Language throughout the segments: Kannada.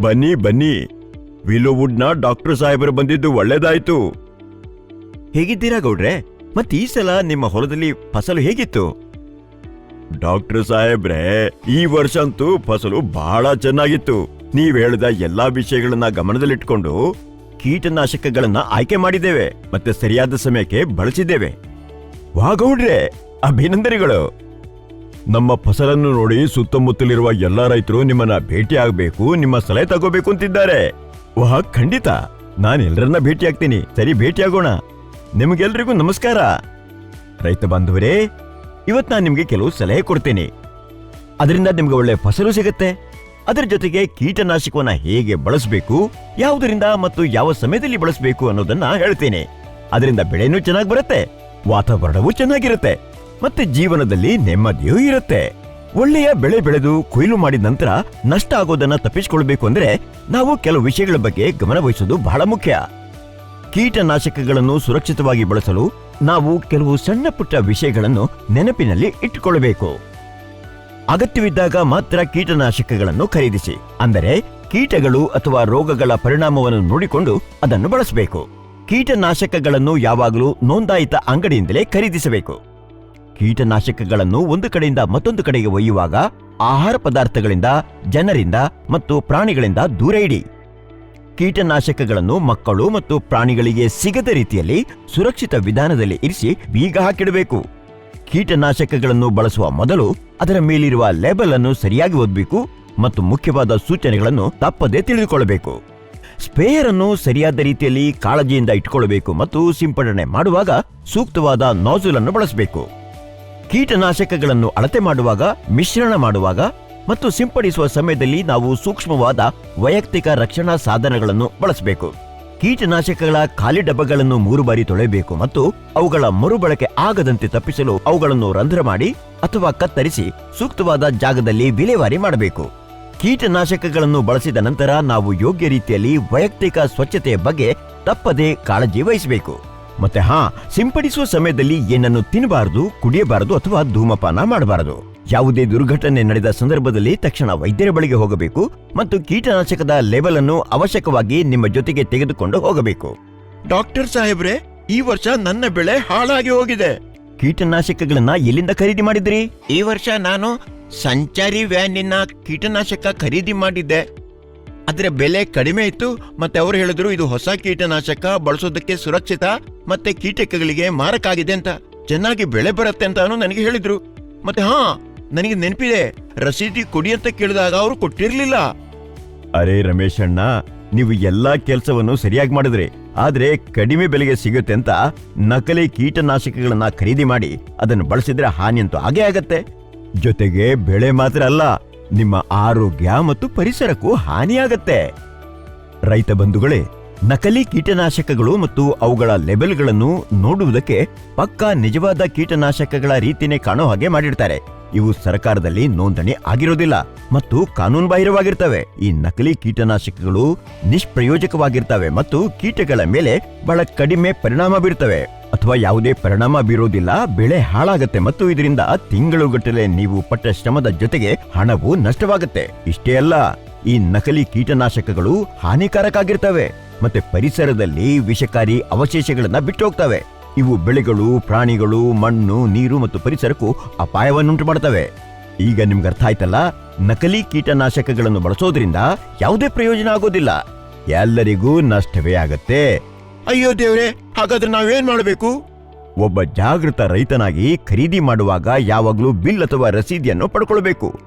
ಬನ್ನಿ ಬನ್ನಿ. ವಿಲೋವುಡ್ನ ಡಾಕ್ಟರ್ ಸಾಹೇಬರು ಬಂದಿದ್ದು ಒಳ್ಳೇದಾಯ್ತು. ಹೇಗಿದ್ದೀರಾ ಗೌಡ್ರೆ? ಮತ್ತೆ ಈ ಸಲ ನಿಮ್ಮ ಹೊಲದಲ್ಲಿ ಫಸಲು ಹೇಗಿತ್ತು? ಡಾಕ್ಟರ್ ಸಾಹೇಬ್ರೆ, ಈ ವರ್ಷ ಅಂತೂ ಫಸಲು ಬಹಳ ಚೆನ್ನಾಗಿತ್ತು. ನೀವ್ ಹೇಳಿದ ಎಲ್ಲಾ ವಿಷಯಗಳನ್ನ ಗಮನದಲ್ಲಿಟ್ಕೊಂಡು ಕೀಟನಾಶಕಗಳನ್ನ ಆಯ್ಕೆ ಮಾಡಿದ್ದೇವೆ, ಮತ್ತೆ ಸರಿಯಾದ ಸಮಯಕ್ಕೆ ಬಳಸಿದ್ದೇವೆ. ವಾ ಗೌಡ್ರೆ, ಅಭಿನಂದನೆಗಳು. ನಮ್ಮ ಫಸಲನ್ನು ನೋಡಿ ಸುತ್ತಮುತ್ತಲಿರುವ ಎಲ್ಲಾ ರೈತರು ನಿಮ್ಮನ್ನ ಭೇಟಿ ಆಗ್ಬೇಕು, ನಿಮ್ಮ ಸಲಹೆ ತಗೋಬೇಕು ಅಂತಿದ್ದಾರೆ. ವಾಹ್, ಖಂಡಿತ. ನಾನು ಎಲ್ಲರನ್ನ ಭೇಟಿ ಆಗ್ತೀನಿ. ಸರಿ, ಭೇಟಿ ಆಗೋಣ. ನಿಮಗೆಲ್ರಿಗೂ ನಮಸ್ಕಾರ. ರೈತ ಬಾಂಧವರೇ, ಇವತ್ ನಾನು ನಿಮ್ಗೆ ಕೆಲವು ಸಲಹೆ ಕೊಡ್ತೀನಿ. ಅದರಿಂದ ನಿಮ್ಗೆ ಒಳ್ಳೆ ಫಸಲು ಸಿಗುತ್ತೆ. ಅದರ ಜೊತೆಗೆ ಕೀಟನಾಶಕವನ್ನ ಹೇಗೆ ಬಳಸಬೇಕು, ಯಾವುದರಿಂದ ಮತ್ತು ಯಾವ ಸಮಯದಲ್ಲಿ ಬಳಸಬೇಕು ಅನ್ನೋದನ್ನ ಹೇಳ್ತೀನಿ. ಅದರಿಂದ ಬೆಳೆನೂ ಚೆನ್ನಾಗಿ ಬರುತ್ತೆ, ವಾತಾವರಣವೂ ಚೆನ್ನಾಗಿರುತ್ತೆ. ಮತ್ತೆ ಜೀವನದಲ್ಲಿ ನೆಮ್ಮದಿಯೂ ಇರುತ್ತೆ. ಒಳ್ಳೆಯ ಬೆಳೆ ಬೆಳೆದು ಕೊಯ್ಲು ಮಾಡಿದ ನಂತರ ನಷ್ಟ ಆಗೋದನ್ನ ತಪ್ಪಿಸಿಕೊಳ್ಬೇಕು ಅಂದ್ರೆ ನಾವು ಕೆಲವು ವಿಷಯಗಳ ಬಗ್ಗೆ ಗಮನವಹಿಸೋದು ಬಹಳ ಮುಖ್ಯ. ಕೀಟನಾಶಕಗಳನ್ನು ಸುರಕ್ಷಿತವಾಗಿ ಬಳಸಲು ನಾವು ಕೆಲವು ಸಣ್ಣ ಪುಟ್ಟ ವಿಷಯಗಳನ್ನು ನೆನಪಿನಲ್ಲಿ ಇಟ್ಟುಕೊಳ್ಳಬೇಕು. ಅಗತ್ಯವಿದ್ದಾಗ ಮಾತ್ರ ಕೀಟನಾಶಕಗಳನ್ನು ಖರೀದಿಸಿ, ಅಂದರೆ ಕೀಟಗಳು ಅಥವಾ ರೋಗಗಳ ಪರಿಣಾಮವನ್ನು ನೋಡಿಕೊಂಡು ಅದನ್ನು ಬಳಸಬೇಕು. ಕೀಟನಾಶಕಗಳನ್ನು ಯಾವಾಗಲೂ ನೋಂದಾಯಿತ ಅಂಗಡಿಯಿಂದಲೇ ಖರೀದಿಸಬೇಕು. ಕೀಟನಾಶಕಗಳನ್ನು ಒಂದು ಕಡೆಯಿಂದ ಮತ್ತೊಂದು ಕಡೆಗೆ ಒಯ್ಯುವಾಗ ಆಹಾರ ಪದಾರ್ಥಗಳಿಂದ, ಜನರಿಂದ ಮತ್ತು ಪ್ರಾಣಿಗಳಿಂದ ದೂರ ಇಡಿ. ಕೀಟನಾಶಕಗಳನ್ನು ಮಕ್ಕಳು ಮತ್ತು ಪ್ರಾಣಿಗಳಿಗೆ ಸಿಗದ ರೀತಿಯಲ್ಲಿ ಸುರಕ್ಷಿತ ವಿಧಾನದಲ್ಲಿ ಇರಿಸಿ ಬೀಗ ಹಾಕಿಡಬೇಕು. ಕೀಟನಾಶಕಗಳನ್ನು ಬಳಸುವ ಮೊದಲು ಅದರ ಮೇಲಿರುವ ಲೇಬಲ್ ಅನ್ನು ಸರಿಯಾಗಿ ಓದಬೇಕು ಮತ್ತು ಮುಖ್ಯವಾದ ಸೂಚನೆಗಳನ್ನು ತಪ್ಪದೇ ತಿಳಿದುಕೊಳ್ಳಬೇಕು. ಸ್ಪೇಯರ್ ಅನ್ನು ಸರಿಯಾದ ರೀತಿಯಲ್ಲಿ ಕಾಳಜಿಯಿಂದ ಇಟ್ಟುಕೊಳ್ಳಬೇಕು ಮತ್ತು ಸಿಂಪಡಣೆ ಮಾಡುವಾಗ ಸೂಕ್ತವಾದ ನಾಜುಲ್ ಅನ್ನು ಬಳಸಬೇಕು. ಕೀಟನಾಶಕಗಳನ್ನು ಅಳತೆ ಮಾಡುವಾಗ, ಮಿಶ್ರಣ ಮಾಡುವಾಗ ಮತ್ತು ಸಿಂಪಡಿಸುವ ಸಮಯದಲ್ಲಿ ನಾವು ಸೂಕ್ಷ್ಮವಾದ ವೈಯಕ್ತಿಕ ರಕ್ಷಣಾ ಸಾಧನಗಳನ್ನು ಬಳಸಬೇಕು. ಕೀಟನಾಶಕಗಳ ಖಾಲಿ ಡಬ್ಬಗಳನ್ನು ಮೂರು ಬಾರಿ ತೊಳೆಯಬೇಕು ಮತ್ತು ಅವುಗಳ ಮರುಬಳಕೆ ಆಗದಂತೆ ತಪ್ಪಿಸಲು ಅವುಗಳನ್ನು ರಂಧ್ರ ಮಾಡಿ ಅಥವಾ ಕತ್ತರಿಸಿ ಸೂಕ್ತವಾದ ಜಾಗದಲ್ಲಿ ವಿಲೇವಾರಿ ಮಾಡಬೇಕು. ಕೀಟನಾಶಕಗಳನ್ನು ಬಳಸಿದ ನಂತರ ನಾವು ಯೋಗ್ಯ ರೀತಿಯಲ್ಲಿ ವೈಯಕ್ತಿಕ ಸ್ವಚ್ಛತೆಯ ಬಗ್ಗೆ ತಪ್ಪದೇ ಕಾಳಜಿ ವಹಿಸಬೇಕು. ಮತ್ತೆ ಹಾ ಸಿಂಪಡಿಸುವ ಸಮಯದಲ್ಲಿ ಏನನ್ನು ತಿನ್ನಬಾರದು ಕುಡಿಯಬಾರದು ಅಥವಾ ಧೂಮಪಾನ ಮಾಡಬಾರದು. ಯಾವುದೇ ದುರ್ಘಟನೆ ನಡೆದ ಸಂದರ್ಭದಲ್ಲಿ ತಕ್ಷಣ ವೈದ್ಯರ ಬಳಿಗೆ ಹೋಗಬೇಕು ಮತ್ತು ಕೀಟನಾಶಕದ ಲೆವೆಲ್ ಅನ್ನು ಅವಶ್ಯಕವಾಗಿ ನಿಮ್ಮ ಜೊತೆಗೆ ತೆಗೆದುಕೊಂಡು ಹೋಗಬೇಕು. ಡಾಕ್ಟರ್ ಸಾಹೇಬ್ರೆ ಈ ವರ್ಷ ನನ್ನ ಬೆಳೆ ಹಾಳಾಗಿ ಹೋಗಿದೆ. ಕೀಟನಾಶಕಗಳನ್ನ ಎಲ್ಲಿಂದ ಖರೀದಿ ಮಾಡಿದ್ರಿ? ಈ ವರ್ಷ ನಾನು ಸಂಚಾರಿ ವ್ಯಾನಿನ ಕೀಟನಾಶಕ ಖರೀದಿ ಮಾಡಿದ್ದೆ. ಅದರ ಬೆಲೆ ಕಡಿಮೆ ಇತ್ತು, ಮತ್ತೆ ಅವರು ಹೇಳಿದ್ರು ಇದು ಹೊಸ ಕೀಟನಾಶಕ, ಬಳಸೋದಕ್ಕೆ ಸುರಕ್ಷಿತ, ಮತ್ತೆ ಕೀಟಕಗಳಿಗೆ ಮಾರಕ ಆಗಿದೆ ಅಂತ. ಚೆನ್ನಾಗಿ ಬೆಳೆ ಬರುತ್ತೆ ಅಂತ ನನಗೆ ಹೇಳಿದ್ರು. ಮತ್ತೆ ಹಾ, ನನಗೆ ನೆನಪಿದೆ, ರಸೀದಿ ಕೊಡಿ ಅಂತ ಕೇಳಿದಾಗ ಅವರು ಕೊಟ್ಟಿರ್ಲಿಲ್ಲ. ಅರೆ ರಮೇಶ್ ಅಣ್ಣ, ನೀವು ಎಲ್ಲಾ ಕೆಲಸವನ್ನು ಸರಿಯಾಗಿ ಮಾಡಿದ್ರಿ. ಆದ್ರೆ ಕಡಿಮೆ ಬೆಲೆಗೆ ಸಿಗುತ್ತೆ ಅಂತ ನಕಲಿ ಕೀಟನಾಶಕಗಳನ್ನ ಖರೀದಿ ಮಾಡಿ ಅದನ್ನು ಬಳಸಿದ್ರೆ ಹಾನಿ ಅಂತೂ ಹಾಗೇ ಆಗತ್ತೆ. ಜೊತೆಗೆ ಬೆಳೆ ಮಾತ್ರ ಅಲ್ಲ ನಿಮ್ಮ ಆರೋಗ್ಯ ಮತ್ತು ಪರಿಸರಕ್ಕೂ ಹಾನಿಯಾಗತ್ತೆ. ರೈತ ಬಂಧುಗಳೇ, ನಕಲಿ ಕೀಟನಾಶಕಗಳು ಮತ್ತು ಅವುಗಳ ಲೆಬೆಲ್ಗಳನ್ನು ನೋಡುವುದಕ್ಕೆ ಪಕ್ಕಾ ನಿಜವಾದ ಕೀಟನಾಶಕಗಳ ರೀತಿನೇ ಕಾಣೋ ಹಾಗೆ ಮಾಡಿರ್ತಾರೆ. ಇವು ಸರ್ಕಾರದಲ್ಲಿ ನೋಂದಣಿ ಆಗಿರೋದಿಲ್ಲ ಮತ್ತು ಕಾನೂನುಬಾಹಿರವಾಗಿರ್ತವೆ. ಈ ನಕಲಿ ಕೀಟನಾಶಕಗಳು ನಿಷ್ಪ್ರಯೋಜಕವಾಗಿರ್ತವೆ ಮತ್ತು ಕೀಟಗಳ ಮೇಲೆ ಬಹಳ ಕಡಿಮೆ ಪರಿಣಾಮ ಬೀರ್ತವೆ. ಅಥವಾ ಯಾವುದೇ ಪರಿಣಾಮ ಬೀರೋದಿಲ್ಲ ಬೆಳೆ ಹಾಳಾಗತ್ತೆ ಮತ್ತು ಇದರಿಂದ ತಿಂಗಳುಗಟ್ಟಲೆ ನೀವು ಪಟ್ಟ ಶ್ರಮದ ಜೊತೆಗೆ ಹಣವು ನಷ್ಟವಾಗುತ್ತೆ. ಇಷ್ಟೇ ಅಲ್ಲ, ಈ ನಕಲಿ ಕೀಟನಾಶಕಗಳು ಹಾನಿಕಾರಕ ಆಗಿರ್ತವೆ ಮತ್ತೆ ಪರಿಸರದಲ್ಲಿ ವಿಷಕಾರಿ ಅವಶೇಷಗಳನ್ನ ಬಿಟ್ಟು ಹೋಗ್ತವೆ ಇವು ಬೆಳೆಗಳು, ಪ್ರಾಣಿಗಳು, ಮಣ್ಣು, ನೀರು ಮತ್ತು ಪರಿಸರಕ್ಕೂ ಅಪಾಯವನ್ನುಂಟು ಮಾಡ್ತವೆ ಈಗ ನಿಮ್ಗೆ ಅರ್ಥ ಆಯ್ತಲ್ಲ, ನಕಲಿ ಕೀಟನಾಶಕಗಳನ್ನು ಬಳಸೋದ್ರಿಂದ ಯಾವುದೇ ಪ್ರಯೋಜನ ಆಗೋದಿಲ್ಲ. ಎಲ್ಲರಿಗೂ ನಷ್ಟವೇ ಆಗತ್ತೆ. ಅಯ್ಯೋ ದೇವ್ರೆ! ಹಾಗಾದ್ರೆ ನಾವೇನ್ ಮಾಡಬೇಕು? ಒಬ್ಬ ಜಾಗೃತ ರೈತನಾಗಿ ಖರೀದಿ ಮಾಡುವಾಗ ಯಾವಾಗಲೂ ಬಿಲ್ ಅಥವಾ ರಸೀದಿಯನ್ನು ಪಡ್ಕೊಳ್ಬೇಕು.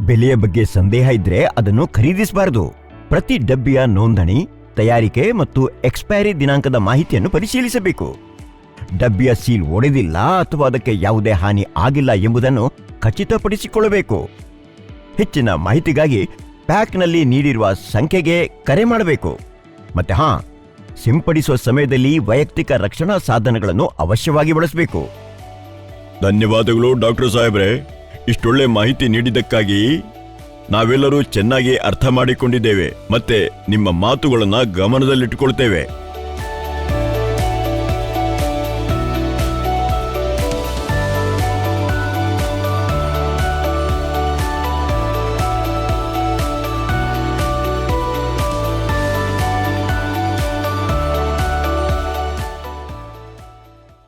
ಬೆಲೆಯ ಬಗ್ಗೆ ಸಂದೇಹ ಇದ್ರೆ ಅದನ್ನು ಖರೀದಿಸಬಾರದು. ಪ್ರತಿ ಡಬ್ಬಿಯ ನೋಂದಣಿ, ತಯಾರಿಕೆ ಮತ್ತು ಎಕ್ಸ್ಪೈರಿ ದಿನಾಂಕದ ಮಾಹಿತಿಯನ್ನು ಪರಿಶೀಲಿಸಬೇಕು. ಡಬ್ಬಿಯ ಸೀಲ್ ಒಡೆದಿಲ್ಲ ಅಥವಾ ಅದಕ್ಕೆ ಯಾವುದೇ ಹಾನಿ ಆಗಿಲ್ಲ ಎಂಬುದನ್ನು ಖಚಿತಪಡಿಸಿಕೊಳ್ಳಬೇಕು. ಹೆಚ್ಚಿನ ಮಾಹಿತಿಗಾಗಿ ಪ್ಯಾಕ್ನಲ್ಲಿ ನೀಡಿರುವ ಸಂಖ್ಯೆಗೆ ಕರೆ ಮಾಡಬೇಕು. ಮತ್ತೆ ಹಾ ಸಿಂಪಡಿಸುವ ಸಮಯದಲ್ಲಿ ವೈಯಕ್ತಿಕ ರಕ್ಷಣಾ ಸಾಧನಗಳನ್ನು ಅವಶ್ಯವಾಗಿ ಬಳಸಬೇಕು. ಧನ್ಯವಾದಗಳು ಡಾಕ್ಟರ್ ಸಾಹೇಬ್ರೆ. ಇಷ್ಟೊಳ್ಳೆ ಮಾಹಿತಿ ನೀಡಿದ್ದಕ್ಕಾಗಿ ನಾವೆಲ್ಲರೂ ಚೆನ್ನಾಗಿ ಅರ್ಥ ಮಾಡಿಕೊಂಡಿದ್ದೇವೆ. ಮತ್ತೆ ನಿಮ್ಮ ಮಾತುಗಳನ್ನು ಗಮನದಲ್ಲಿಟ್ಟುಕೊಳ್ತೇವೆ.